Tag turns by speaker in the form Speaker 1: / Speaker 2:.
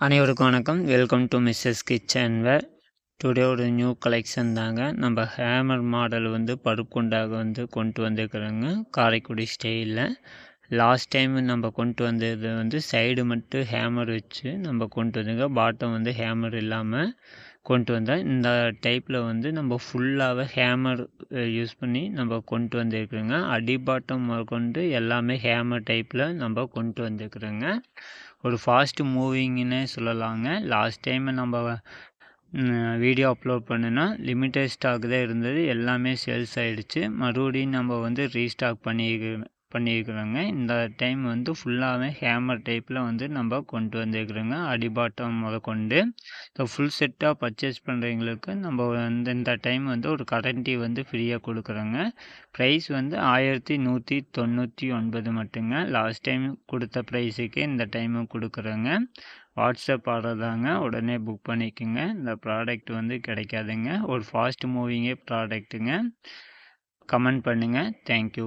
Speaker 1: அனைவருக்கும் வணக்கம். Welcome to Mrs kitchen where today ஒரு நியூ கலெக்ஷன் தாங்க. நம்ம ஹேமர் மாடல் வந்து படுக்கொண்டாக வந்து கொண்டு வந்திருக்கிறோங்க. காரைக்குடி ஸ்டைலில் லாஸ்ட் டைம் நம்ம கொண்டு வந்தது வந்து சைடு மட்டும் ஹேமர் வச்சு நம்ம கொண்டு வந்துங்க. பாட்டம் வந்து ஹேமர் இல்லாமல் கொண்டு வந்தால் இந்த டைப்பில் வந்து நம்ம ஃபுல்லாகவே ஹேமர் யூஸ் பண்ணி நம்ம கொண்டு வந்திருக்கிறோங்க. அடிபாட்டம் கொண்டு எல்லாமே ஹேமர் டைப்பில் நம்ம கொண்டு வந்திருக்கிறோங்க. ஒரு ஃபாஸ்ட் மூவிங்னே சொல்லலாங்க. லாஸ்ட் டைம் நம்ம வீடியோ அப்லோட் பண்ணுனா லிமிட்டட் ஸ்டாக் தான் இருந்தது. எல்லாமே சேல்ஸ் ஆகிடுச்சு மறுபடியும் நம்ம வந்து ரீஸ்டாக் பண்ணி பண்ணியிருக்கிறோங்க. இந்த டைம் வந்து ஃபுல்லாகவே ஹேமர் டைப்பில் வந்து நம்ம கொண்டு வந்திருக்கிறோங்க. அடிபாட்டம் முதற்கொண்டு. கொண்டு ஸோ ஃபுல் செட்டாக பர்ச்சேஸ் பண்ணுறவங்களுக்கு நம்ம வந்து இந்த டைம் வந்து ஒரு கரண்டி வந்து ஃப்ரீயாக கொடுக்குறோங்க. ப்ரைஸ் வந்து ஆயிரத்தி நூற்றி தொண்ணூற்றி ஒன்பது மட்டுங்க. லாஸ்ட் டைம் கொடுத்த ப்ரைஸுக்கே இந்த டைமும் கொடுக்குறோங்க. வாட்ஸ்அப் ஆர்டர் தாங்க. உடனே புக் பண்ணிக்கோங்க. இந்த ப்ராடக்ட் வந்து கிடைக்காதுங்க. ஒரு ஃபாஸ்ட் மூவிங்கே ப்ராடக்ட்டுங்க கமெண்ட் பண்ணுங்கள் தேங்க்யூ